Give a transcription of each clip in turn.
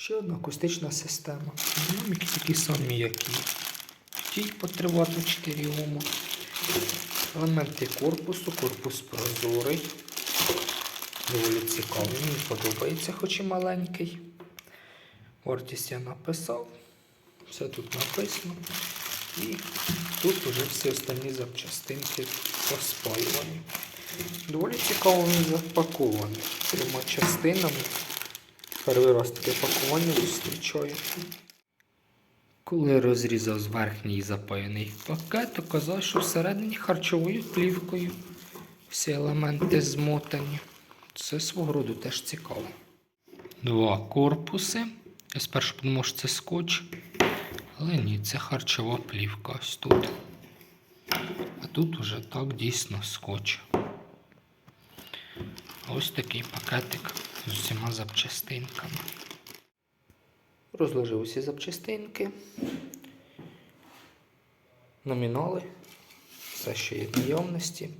Ще одна акустична система. Динаміки такі самі, як і тій по 3 4 Ом. Елементи корпусу, корпус прозорий. Доволі цікавий. Мені подобається, хоч і маленький. Вартість я написав. Все тут написано. І тут вже всі останні запчастинки поспаювані. Доволі цікаво він запакований трьома частинами. Перший раз таке пакування зустрічаю. Коли розрізав з верхній запаяний пакет, оказалось, що всередині харчовою плівкою всі елементи змотані. Це свого роду теж цікаво. Два корпуси. Я спершу подумав, що це скотч. Але ні, це харчова плівка ось тут. А тут уже так дійсно скотч. Ось такий пакетик з усіма запчастинками. Розложив усі запчастинки. Номінали. Все, що є в.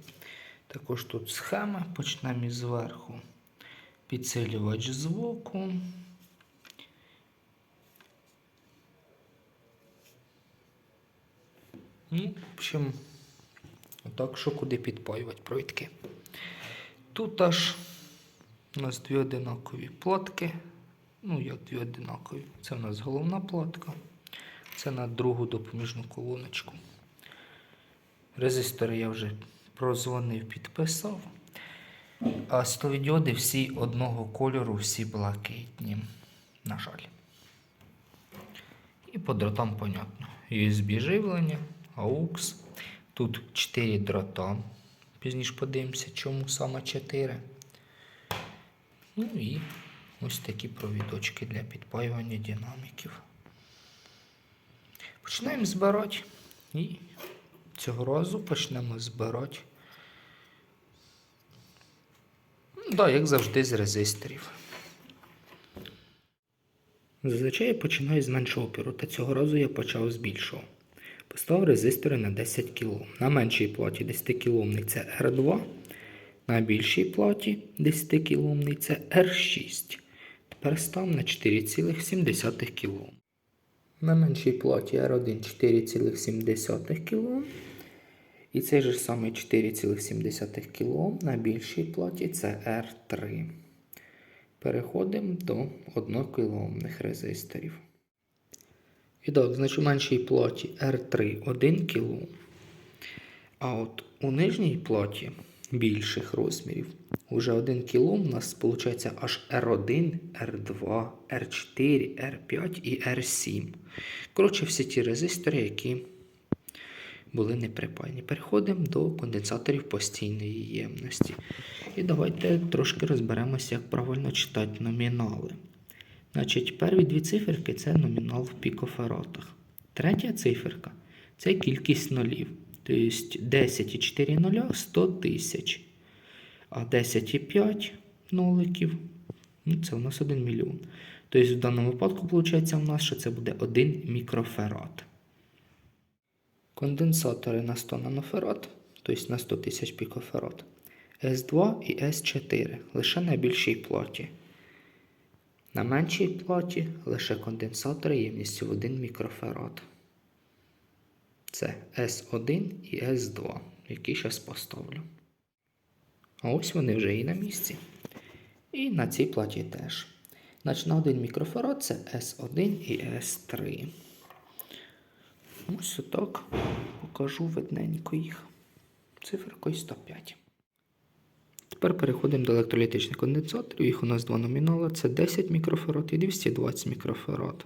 Також тут схема. Почнемо із зверху. Підсилювач звуку. Ну, в общем, отак, що куди підпаювати провідки. Тут аж у нас дві одинакові платки. Ну, як дві одинакові. Це в нас головна платка. Це на другу допоміжну колоночку. Резистори я вже прозвонив, підписав. А стовідіоди всі одного кольору, всі блакитні. На жаль. І по дротам, понятно. USB живлення, AUX. Тут 4 дрота. Пізніше подивимося, чому саме 4. Ну і ось такі провідочки для підпаювання динаміків. Починаємо збирати. І цього разу почнемо збирати. Ну, да, як завжди, з резисторів. Зазвичай я починаю з меншого опіру, та цього разу я почав з більшого. Поставив резистори на 10 кОм. На меншій платі 10 кОм це R2, на більшій платі 10 кОм це R6. Тепер став на 4,7 кОм. На меншій платі R1 4,7 кОм. І цей же самий 4,7 кОм на більшій платі це R3. Переходимо до 1 кОмних резисторів. І так, значить у меншій платі R3 1 кОм. А от у нижній платі більших розмірів уже 1 кОм у нас виходить аж R1, R2, R4, R5 і R7. Коротше, всі ті резистори, які були неприпаяні. Переходимо до конденсаторів постійної ємності. І давайте трошки розберемося, як правильно читати номінали. Значить, перві дві циферки це номінал в пікофаратах. Третя циферка це кількість нулів. Тобто 10,4 нуля 100 тисяч. А 10,5 ноликів ну, це у нас 1 мільйон. Тобто, в даному випадку, виходить, у нас що це буде 1 мікрофарад. Конденсатори на 100 нанофарад, тобто на 100 тисяч пікофарад. С2 і С4 лише на більшій платі. На меншій платі лише конденсатори ємністю в 1 мікрофарад. Це С1 і С2, які зараз поставлю. А ось вони вже і на місці. І на цій платі теж. Значить, на 1 мікрофарад це С1 і С3. Ось отак покажу видненько їх. Циферкою 105. Тепер переходимо до електролітичних конденсаторів. Їх у нас два номінали. Це 10 мікрофарад і 220 мікрофарад.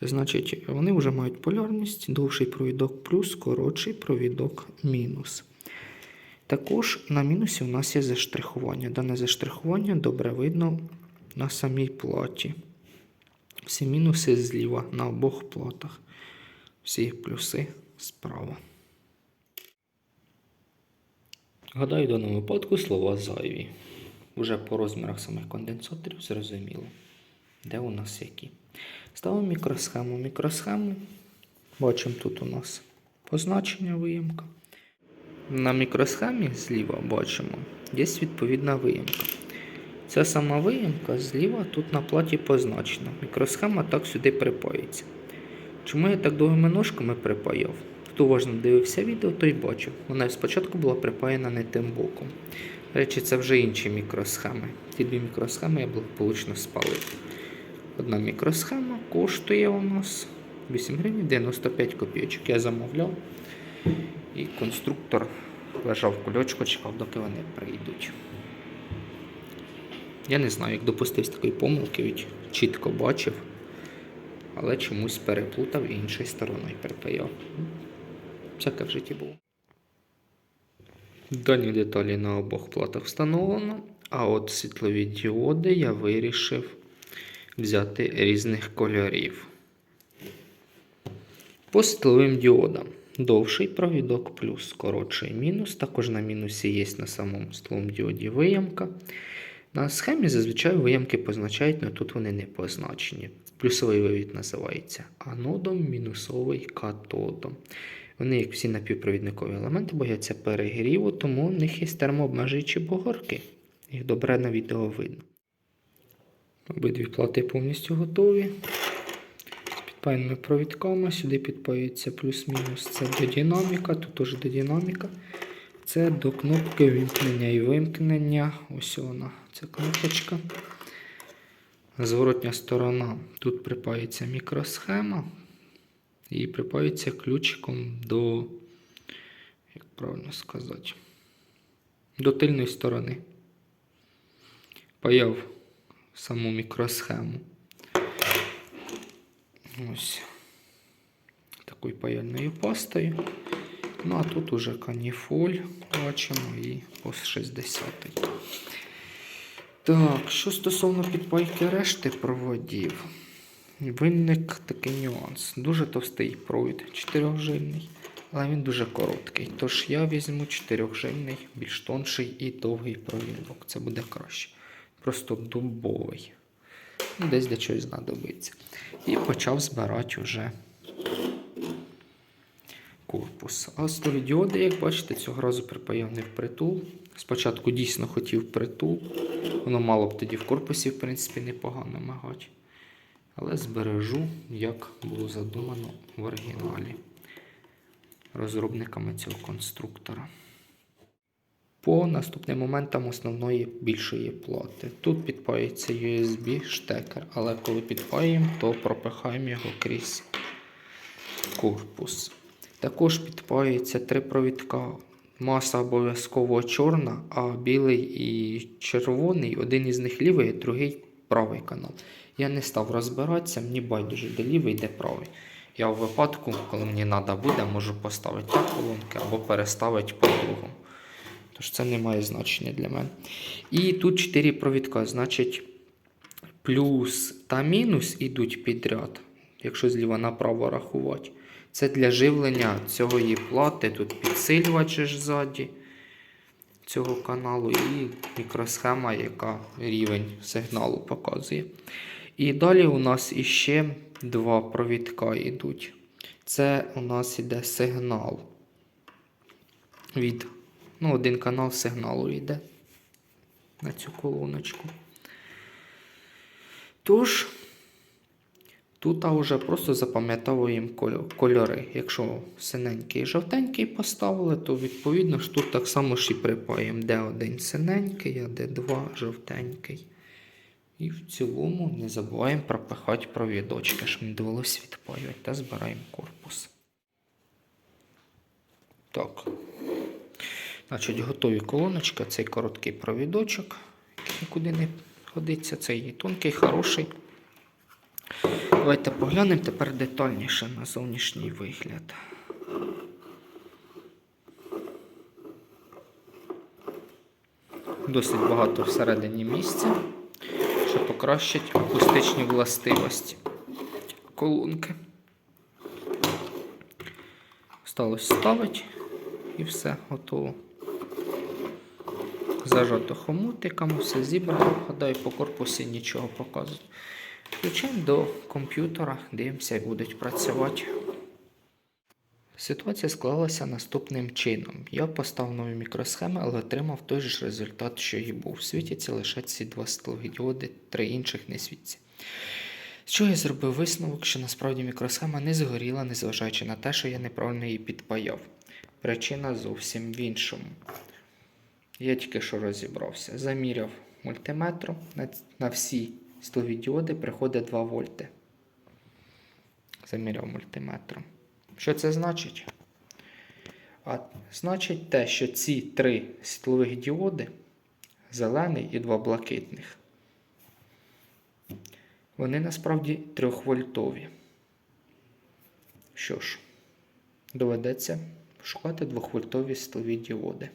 Значить, вони вже мають полярність, довший провідок плюс, коротший провідок мінус. Також на мінусі у нас є заштрихування. Дане заштрихування добре видно на самій платі. Всі мінуси зліва на обох платах. Всі плюси справа. Гадаю, в даному випадку слова зайві. Уже по розмірах самих конденсаторів зрозуміло, де у нас які. Ставимо мікросхему. Мікросхему. Бачимо тут у нас позначення виємка. На мікросхемі зліва бачимо, є відповідна виємка. Це сама виїмка, зліва тут на платі позначено. Мікросхема так сюди припається. Чому я так довгими ножками припаяв? Хто уважно дивився відео, той бачив. Вона спочатку була припаяна не тим боком. Речі, це вже інші мікросхеми. Ті дві мікросхеми я благополучно спалив. Одна мікросхема коштує у нас 8 гривень 95 копійочок. Я замовляв. І конструктор лежав в кульочку, чекав, доки вони прийдуть. Я не знаю, як допустився такої помилки, ведь чітко бачив, але чомусь переплутав іншою стороною припаяв. Всяке в житті було. Дані деталі на обох платах встановлено, а от світлові діоди я вирішив взяти різних кольорів. По світловим діодам. Довший провідок плюс, коротший мінус. Також на мінусі є на самому світловому діоді виямка. На схемі зазвичай виямки позначають, але тут вони не позначені. Плюсовий вивід називається анодом, мінусовий катодом. Вони, як всі напівпровідникові елементи, бояться перегріву, тому в них є термообмежуючі бугорки. Їх добре на відео видно. Обидві плати повністю готові. З підпаяними провідками. Сюди підпаюється плюс-мінус. Це до динаміка, тут теж до динаміка. Це до кнопки вимкнення і вимкнення. Ось вона, ця кнопочка. Зворотня сторона. Тут припається мікросхема. І припається ключиком до, як правильно сказати, до тильної сторони. Паяв саму мікросхему. Ось такою паяльною пастою. Ну, а тут уже каніфоль бачимо і ось 60 Так, що стосовно підпайки решти проводів, виник такий нюанс. Дуже товстий провід, чотирьохжильний, але він дуже короткий. Тож я візьму чотирьохжильний, більш тонший і довгий провідок. Це буде краще. Просто дубовий. Ну, Десь для чогось знадобиться. І почав збирати вже корпус. А столідіоди, як бачите, цього разу припаяв не впритул. Спочатку дійсно хотів притул. Воно мало б тоді в корпусі, в принципі, непогано мигати. Але збережу, як було задумано в оригіналі розробниками цього конструктора. По наступним моментам основної більшої плати. Тут підпається USB штекер, але коли підпаємо, то пропихаємо його крізь корпус. Також підпаюється три провідка. Маса обов'язково чорна, а білий і червоний, один із них лівий, а другий правий канал. Я не став розбиратися, мені байдуже, де лівий, де правий. Я в випадку, коли мені треба буде, можу поставити так колонки або переставити по-другому. Тож це не має значення для мене. І тут 4 провідка, значить, плюс та мінус ідуть підряд, якщо зліва направо рахувати. Це для живлення цієї плати. Тут підсилювач ззаді цього каналу і мікросхема, яка рівень сигналу показує. І далі у нас іще два провідка йдуть. Це у нас іде сигнал. Від, ну, один канал сигналу йде на цю колоночку. Тож, Тут вже просто запам'ятовуємо кольори. Якщо синенький і жовтенький поставили, то відповідно ж тут так само ж і припаємо, де один синенький, а де два жовтенький. І в цілому не забуваємо пропихати провідочки, щоб не довелося відпаювати та збираємо корпус. Так. Значить, готові колоночки, цей короткий провідочок, який нікуди не годиться, цей тонкий, хороший. Давайте поглянемо тепер детальніше на зовнішній вигляд. Досить багато всередині місця, що покращить акустичні властивості колонки. Осталось ставити і все готово. Зажато хомутиками, все зібрано. Гадаю, по корпусі нічого показувати. Включаємо до комп'ютера, дивимося, як будуть працювати. Ситуація склалася наступним чином. Я поставив нові мікросхеми, але отримав той же результат, що і був. Світяться лише ці два діоди, три інших не світяться. З чого я зробив висновок, що насправді мікросхема не згоріла, незважаючи на те, що я неправильно її підпаяв. Причина зовсім в іншому. Я тільки що розібрався. Заміряв мультиметром. На, всі світлові діоди приходить 2 вольти. Заміряв мультиметром. Що це значить? А значить те, що ці три світлових діоди, зелений і два блакитних, вони насправді 3-вольтові. Що ж, доведеться шукати 2-вольтові світлові діоди.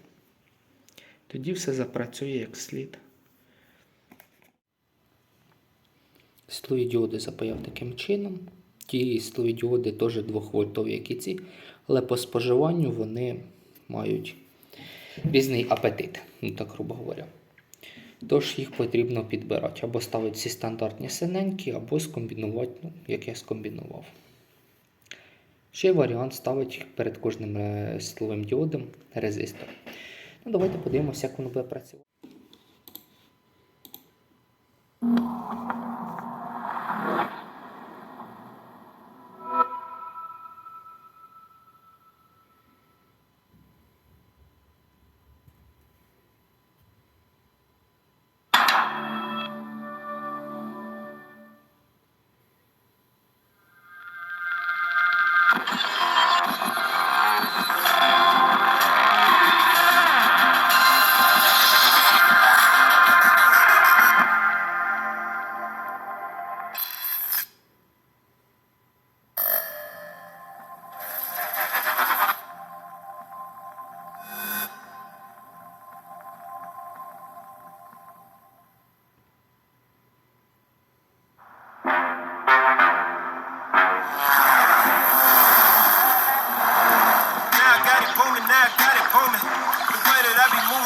Тоді все запрацює як слід. Світлові діоди запаяв таким чином. Ті світлові теж 2-вольтові, як і ці, але по споживанню вони мають різний апетит, ну так грубо говоря. Тож їх потрібно підбирати або ставити всі стандартні синенькі, або скомбінувати, ну, як я скомбінував. Ще варіант ставити перед кожним е, світловим діодом резистор. Ну, давайте подивимося, як воно буде працювати.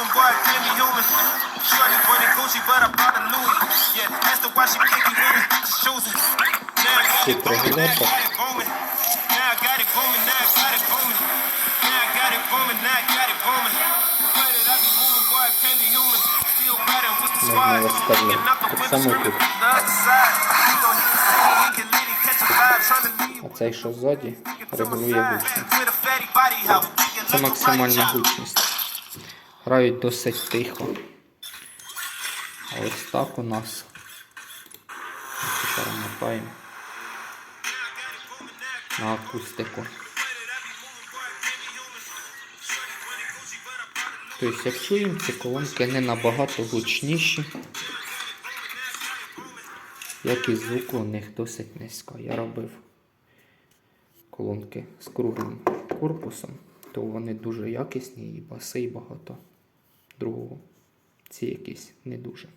I can't be human. Shorty wanted Gucci, but I bought a Louis. Yeah, asked her why she picky with it. She's choosing. Now I got it booming, now I got it booming. Now I got it booming, now I got it booming. Now I got it booming, now I got it booming. The I be moving, boy, be human. Still riding with the squad. Getting the screaming the other side. The catch a vibe, leave. А цей, що ззаді, регулює гучність. Це максимальна гучність. Грають досить тихо. А ось так у нас. Перемотаємо на акустику. Тобто, як чуємо, ці колонки не набагато гучніші, як і звук у них досить низько. Я робив колонки з круглим корпусом, то вони дуже якісні і баси, і багато другого. Ці якісь не дуже.